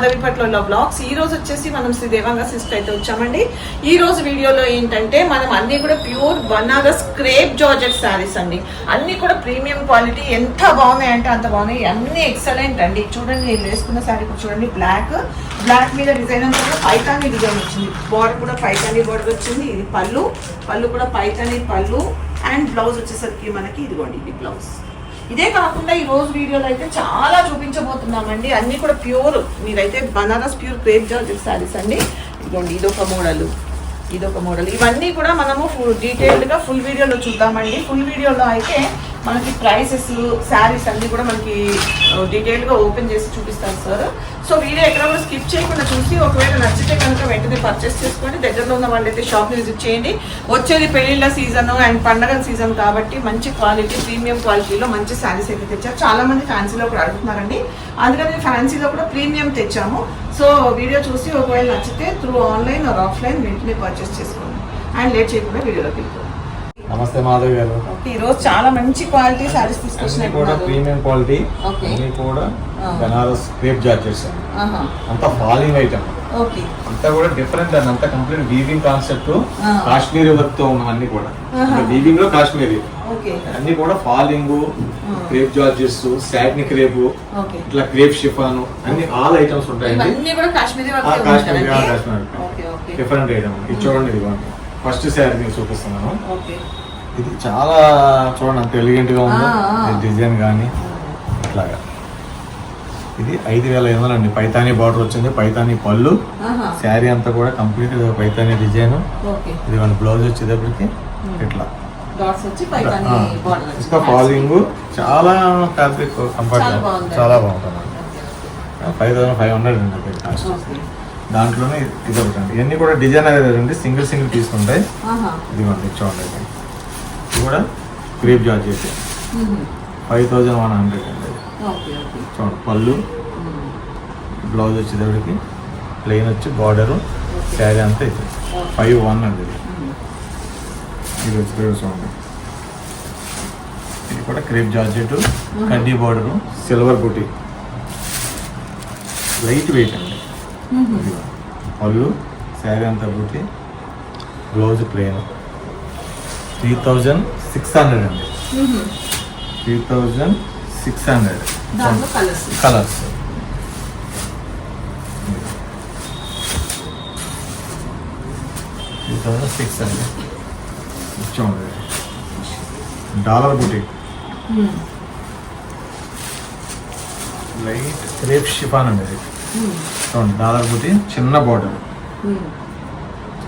మాధవి పట్ల బ్లాగ్స్ ఈ రోజు వచ్చేసి మనం శ్రీ దేవాంగ సిస్టర్ అయితే వచ్చామండి. ఈ రోజు వీడియోలో ఏంటంటే మనం అన్ని కూడా pure Banaras crepe georgette sarees అండి. అన్ని కూడా ప్రీమియం క్వాలిటీ ఎంత బాగున్నాయి అంటే అంత బాగున్నాయి. అన్ని ఎక్సలెంట్ అండి. చూడండి నేను వేసుకున్న శారీ కూడా చూడండి. బ్లాక్ బ్లాక్ మీద డిజైన్ అంతా పైతాని డిజైన్ వచ్చింది. బార్డర్ కూడా పైతాని బార్డర్ వచ్చింది. ఇది పళ్ళు. పళ్ళు కూడా పైతాని పళ్ళు. అండ్ బ్లౌజ్ వచ్చేసరికి మనకి ఇదిగోండి ఇది బ్లౌజ్ ఇదే కాకుండా ఈ రోజు వీడియోలో అయితే చాలా చూపించబోతున్నామండి. అన్ని కూడా ప్యూర్. మీరైతే Banaras pure crepe georgette sarees అండి. ఇదిగోండి ఇదొక మోడల్. ఇదొక మోడల్. ఇవన్నీ కూడా మనము ఫుల్ డీటెయిల్డ్గా ఫుల్ వీడియోలో చూద్దామండి. ఫుల్ వీడియోలో అయితే మనకి ప్రైసెస్ శారీస్ అన్ని కూడా మనకి డీటెయిల్గా ఓపెన్ చేసి చూపిస్తాను సార్ సో వీడియో ఎక్కడ కూడా స్కిప్ చేయకుండా చూసి ఒకవేళ నచ్చితే కనుక వెంటనే పర్చేస్ చేసుకోండి దగ్గరలో ఉన్న వాళ్ళైతే షాప్ని విజిట్ చేయండి. వచ్చేది పెళ్ళిళ్ళ సీజన్ అండ్ పండగ సీజన్ కాబట్టి మంచి క్వాలిటీ ప్రీమియం క్వాలిటీలో మంచి శారీస్ అయితే తెచ్చారు. చాలా మంది ఫ్యాన్సీలో కూడా అడుగుతున్నారండి. అందుకని ఫ్యాన్సీలో కూడా ప్రీమియం తెచ్చాము. సో వీడియో చూసి ఒకవేళ నచ్చితే త్రూ ఆన్లైన్ ఆర్ ఆఫ్లైన్ వెంటనే పర్చేస్ చేసుకోండి. అండ్ లేట్ చేయకుండా వీడియోలోకి వెళ్ళిపోండి. నమస్తే మాధవ్ గారు. ఓకే ఈరోజు చాలా మంచి క్వాలిటీ శారీస్ అన్ని కూడా ప్రీమియం క్వాలిటీ. అన్ని కూడా. Banaras crepe georgettes. అంతా ఫాలింగ్ ఐటమ్. ఓకే. అంతా కూడా డిఫరెంట్ అండ్ అంతా కంప్లీట్ వీవింగ్ కాన్సెప్ట్. కాశ్మీరీ వర్క్తో ఉన్న అన్ని కూడా. వీవింగ్లో కాశ్మీరీ. ఓకే. అన్ని కూడా falling. Crepe georgettes satin crepe okay. ఇట్లా క్రేప్ షిఫాన్ అన్ని ఆల్ ఐటమ్స్ ఉంటాయండి. కాశ్మీరీ కాశ్మీరీ డిఫరెంట్ ఐటమ్ ఇది చూడండి ఇదిగోండి. ఫస్ట్ శారీ మీకు చూపిస్తున్నాను. ఇది చాలా చూడండి అంత ఎలిగెంట్గా ఉందో. డిజైన్ కానీ ఇట్లాగా. ఇది ఐదు వేల ఐదు వందలు అండి. పైతానీ బార్డర్ వచ్చింది. పైతానీ పళ్ళు. శారీ అంతా కూడా కంప్లీట్ పైతానీ డిజైన్. ఇది మన బ్లౌజ్ వచ్చేటప్పటికి ఇట్లా. ఇంకా ఫాలింగ్ చాలా ఫ్యాబ్రిక్ కంఫర్ట్ చాలా బాగుంటుంది. ఫైవ్ థౌసండ్ ఫైవ్ హండ్రెడ్ అండి. కాస్ట్ దాంట్లోనే ఇది ఒకటి అండి ఇవన్నీ కూడా డిజైన్ అనేది అండి సింగిల్ సింగిల్ తీసుకుంటాయి. ఇదిగోండి చూడండి ఇది. కూడా క్రీప్ జార్జ్ చేసి. ఫైవ్ థౌజండ్ వన్ హండ్రెడ్ అండి. చూడండి పళ్ళు. బ్లౌజ్ వచ్చేటప్పటికి ప్లెయిన్ వచ్చి బార్డరు. శారీ అంతా ఇది. ఫైవ్ వన్ అండి ఇది. ఇది వచ్చేటప్పుడు చూడండి. ఇది కూడా క్రేప్ జార్జెట్ కడ్డీ బార్డరు. సిల్వర్ బుటీ. Light weight. అండి పళ్ళు శారీ అంతా బుట్టి blouse plain. Three thousand six hundred అండి. Three thousand six hundred. Colours. Three thousand six hundred. చూడండి. డాలర్ బుటీక్ మ్మ్. లైట్ రేప్ షిఫాన్ అండి. చూడండి డాలర్ బుటీ చిన్న బార్డర్ మ్మ్.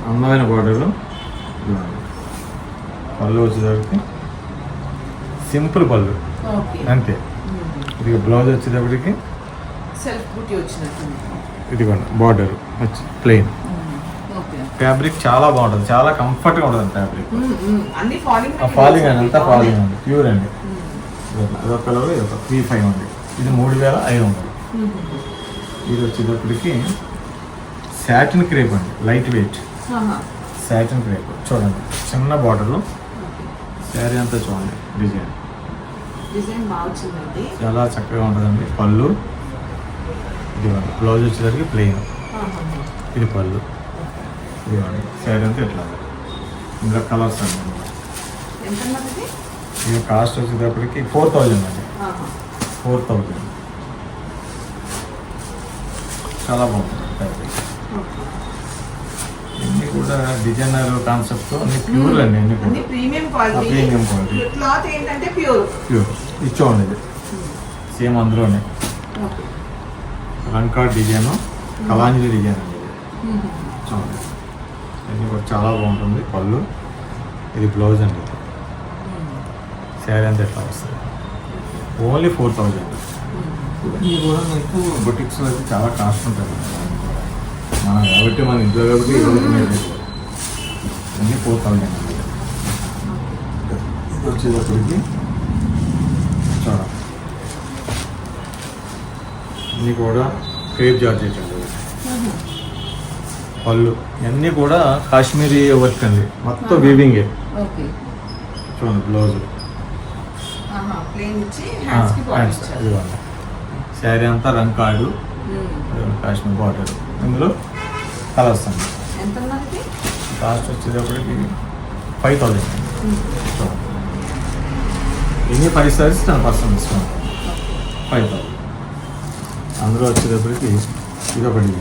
అందమైన బార్డర్ పళ్ళు వచ్చేటప్పటికి సింపుల్ పళ్ళు. అంతే. మ్మ్. ఇది బ్లౌజ్ వచ్చేటప్పటికి ఇదిగోండి బార్డర్ వచ్చి ప్లెయిన్. ఫ్యాబ్రిక్ చాలా బాగుంటుంది. చాలా కంఫర్ట్గా ఉంటుంది ఫ్యాబ్రిక్. ఫాలింగ్ అండి అంతా ఫాలింగ్ అండి. ప్యూర్ అండి. అదొక కలర్ ఇదొక త్రీ ఫైవ్ ఉంది. ఇది మూడు వేల ఐదు వందలు. ఇది వచ్చేటప్పటికి శాటిన్ క్రేప్ అండి లైట్ వెయిట్. Satin crepe. చూడండి చిన్న బార్డర్లో ఓకే. శారీ అంతా చూడండి డిజైన్. చాలా చక్కగా ఉంటుందండి పళ్ళు. ఇదిగోండి బ్లౌజ్ వచ్చేసరికి ప్లెయిన్. ఇది పళ్ళు. ఇదిగోండి శారీ అంతా ఇట్లా. ఇందులో కలర్స్ అండి. ఇది కాస్ట్ వచ్చేటప్పటికి ఫోర్ థౌజండ్ అండి. Four thousand. చాలా బాగుంటుంది. ఇవన్నీ కూడా డిజైనర్ కాన్సెప్ట్ అన్ని ప్యూర్ అండి అన్ని కూడా. Premium quality premium quality. Cloth ఏంటంటే ప్యూర్ ప్యూర్ ఇది సేమ్ అందులోనే. రంకాడ్ డిజైన్ కలాంజలి డిజైన్ అండి ఇది. చూడండి. ఇది కూడా చాలా బాగుంటుంది. పళ్ళు. ఇది బ్లౌజ్ అండి ఇది. శారీ అంతా ఎట్లా వస్తుంది? ఓన్లీ ఫోర్ థౌజండ్ ఇవన్నీ కూడా మీకు బొటిక్స్ అయితే చాలా కాస్ట్ ఉంటుంది మనం కాబట్టి మన ఇంట్లో కాబట్టి అన్నీ ఫోర్ థౌజండ్ ఇది వచ్చేటప్పటికి ఇన్ని కూడా క్రేప్ జార్జెట్ అండి. పళ్ళు. ఇవన్నీ కూడా కాశ్మీరీ వర్క్ అండి. మొత్తం వీవింగే చూడండి బ్లౌజ్ ప్లేన్ ఇచ్చి శారీ అంతా రంకాడు కాశ్మీర్ బార్డర్ ఇందులో కలర్స్ అండి. కాస్ట్ వచ్చేటప్పటికి ఫైవ్ థౌజండ్ ఎన్ని five sarees ten percent discount five thousand అందులో వచ్చేటప్పటికి ఇది ఒకటి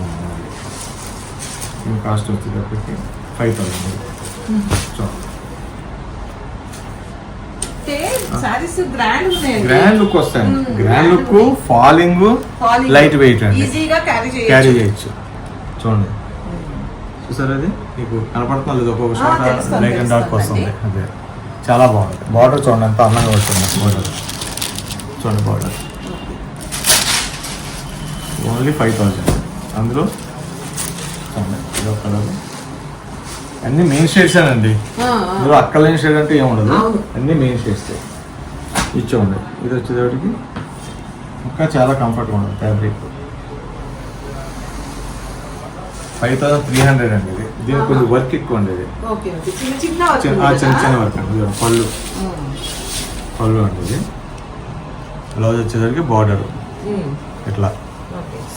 కాస్ట్ వచ్చేటప్పటికి ఫైవ్ థౌజండ్ చూడండి సారీస్ గ్రాండ్ లుక్ వస్తాయండి Mm, grand look. Falling light weight అండి. క్యారీ చేయొచ్చు. చూడండి. చూసారు అది? మీకు కనపడుతున్నా లేదు? ఒక్కొక్క షాట్ తెలుస్తుంది, లైక్ అండ్ డార్క్ వస్తుంది. అదే. చాలా బాగుంది. బార్డర్ చూడండి ఎంత అందంగా వస్తుంది బార్డర్ చూడండి బార్డర్ ఓన్లీ ఫైవ్ థౌజండ్ అందులో? ఇది కలర్ అన్ని మెయిన్ షేడ్స్ అండి. ఇందులో అక్కలేని షేడ్ అంటే ఏముండదు అవును. అన్ని మెయిన్ షేడ్స్ ఇచ్చోండి ఇది వచ్చేటప్పటికి ఇంకా చాలా కంఫర్ట్గా ఉంటుంది fabric five thousand three hundred అండి ఇది. దీనికి కొంచెం వర్క్ ఎక్కువ అండి ఇది. Okay okay. చిన్న చిన్న వర్క్ ఉంది అండి. పళ్ళు. పళ్ళు అండి ఇది. బ్లౌజ్ వచ్చేసరికి బార్డర్ ఇట్లా.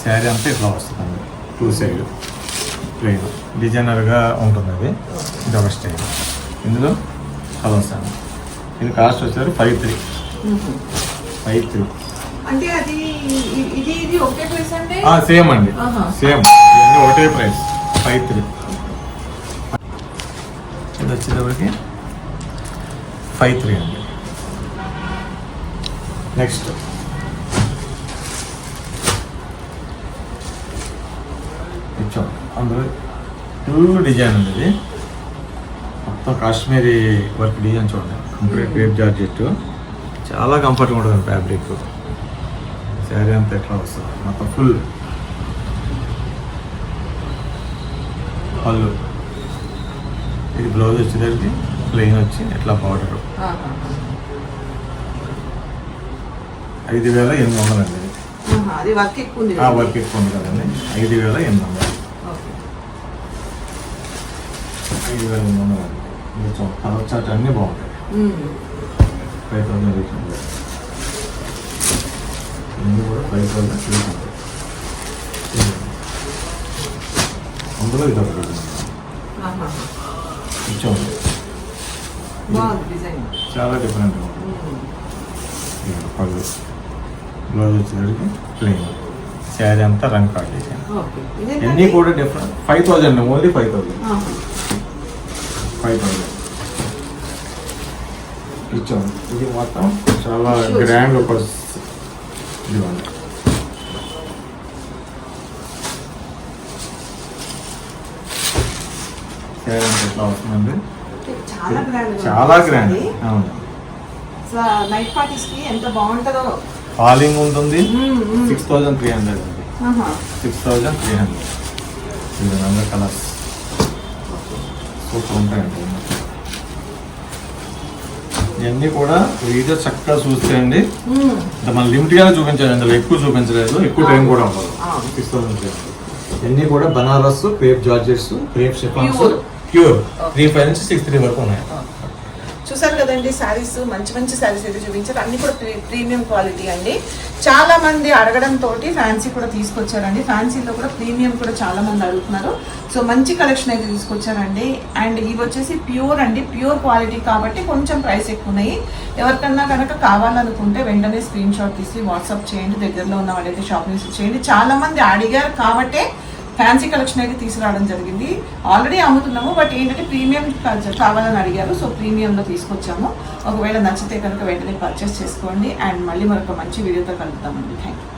శారీ అంతా ఇట్లా వస్తుందండి. టూ సైడ్ ప్లెయిన్ డిజైనర్గా ఉంటుంది అది. ఇది ఒక స్టైల్ ఇందులో కలర్స్ అండి. ఇది కాస్ట్ వచ్చేసరికి ఫైవ్ త్రీ త్రీ అంటే అది ఇది ఇది ఒకటే ప్రైస్ అంటే? సేమ్ అండి. సేమ్. ఇవన్నీ ఒకటే ప్రైస్ ఫైవ్ త్రీ ఇది వచ్చేటప్పటికి ఫైవ్ త్రీ అండి. నెక్స్ట్. ఇచ్చాం. అందులో టూ డిజైన్ ఉంది ఇది మొత్తం కాశ్మీరీ వర్క్ డిజైన్ చూడండి. కంప్లీట్ క్రేప్ జార్జెట్ చాలా కంఫర్ట్గా ఉంటుంది ఫ్యాబ్రిక్ శారీ అంతా ఎట్లా వస్తుంది? మొత్తం ఫుల్ పళ్ళు. ఇది బ్లౌజ్ వచ్చేసరికి ప్లెయిన్ వచ్చి ఇట్లా బార్డర్. ఐదు వేల ఎనిమిది వందలు అండి అది వర్క్ ఎక్కువ ఉంది ఆ వర్క్ ఎక్కువ ఉంది కదండి. ఐదు వేల ఎనిమిది వందలు. ఐదు వేల ఎనిమిది వందలు అండి ఇది చూ- కలర్ చార్ట్ అన్నీ బాగుంటాయి. ఫైవ్ థౌసండ్ ఎయిట్ హండ్రెడ్ ఇవన్నీ కూడా ఫైవ్ థౌసండ్ హండ్రెడ్ అందులో ఇది ఒకటి. ఇచ్చాము చాలా డిఫరెంట్. ఇదిగో పళ్ళు. బ్లౌజ్ వచ్చేసరికి ప్లెయిన్ శారీ అంతా రంగ్ కార్డ్ చేశాను అన్నీ? కూడా different. Five thousand only five thousand. Five thousand ఇచ్చాము ఇది మొత్తం చాలా. గ్రాండ్ ఒక ఎట్లా వస్తుందండి? చాలా గ్రాండ్ అవును. నైట్ పార్టీస్కి ఎంత బాగుంటుందో. ఫాలింగ్ ఉంటుంది. సిక్స్ థౌజండ్ త్రీ హండ్రెడ్ అండి. సిక్స్ థౌజండ్ త్రీ హండ్రెడ్ ఇది అందరు కలర్స్ సూపర్ ఉంటాయండి. ఇవన్నీ కూడా వీడియో చక్కగా చూస్తే అండి మనం లిమిట్గానే చూపించాలి ఇందులో ఎక్కువ చూపించలేదు ఎక్కువ టైం కూడా హండ్రెడ్ ఇవన్నీ కూడా Banaras crepe georgettes crepe chiffons. Pure. Three five నుంచి సిక్స్ త్రీ వరకు ఉన్నాయి. చూసారు కదండి శారీస్ మంచి మంచి శారీస్ అయితే చూపించారు. అన్ని కూడా ప్రీ- ప్రీమియం క్వాలిటీ అండి. చాలా మంది అడగడంతో ఫ్యాన్సీ కూడా తీసుకొచ్చారండి. ఫ్యాన్సీలో కూడా ప్రీమియం కూడా చాలా మంది అడుగుతున్నారు. సో మంచి కలెక్షన్ అయితే తీసుకొచ్చారండి. అండ్ ఇవి వచ్చేసి ప్యూర్ అండి. ప్యూర్ క్వాలిటీ కాబట్టి కొంచెం ప్రైస్ ఎక్కువ ఉన్నాయి. ఎవరికన్నా కనుక కావాలనుకుంటే వెంటనే స్క్రీన్ షాట్ తీసి వాట్సాప్ చేయండి. దగ్గరలో ఉన్న వాళ్ళైతే షాపింగ్స్ చేయండి. చాలా మంది అడిగారు కాబట్టే ఫ్యాన్సీ కలెక్షన్ అయితే తీసుకురావడం జరిగింది. ఆల్రెడీ అమ్ముతున్నాము బట్ ఏంటంటే ప్రీమియం కావాలని అడిగారు సో ప్రీమియంలో తీసుకొచ్చాము. ఒకవేళ నచ్చితే కనుక వెంటనే పర్చేస్ చేసుకోండి అండ్ మళ్ళీ మరొక మంచి వీడియోతో కలుగుతామండి థ్యాంక్ యూ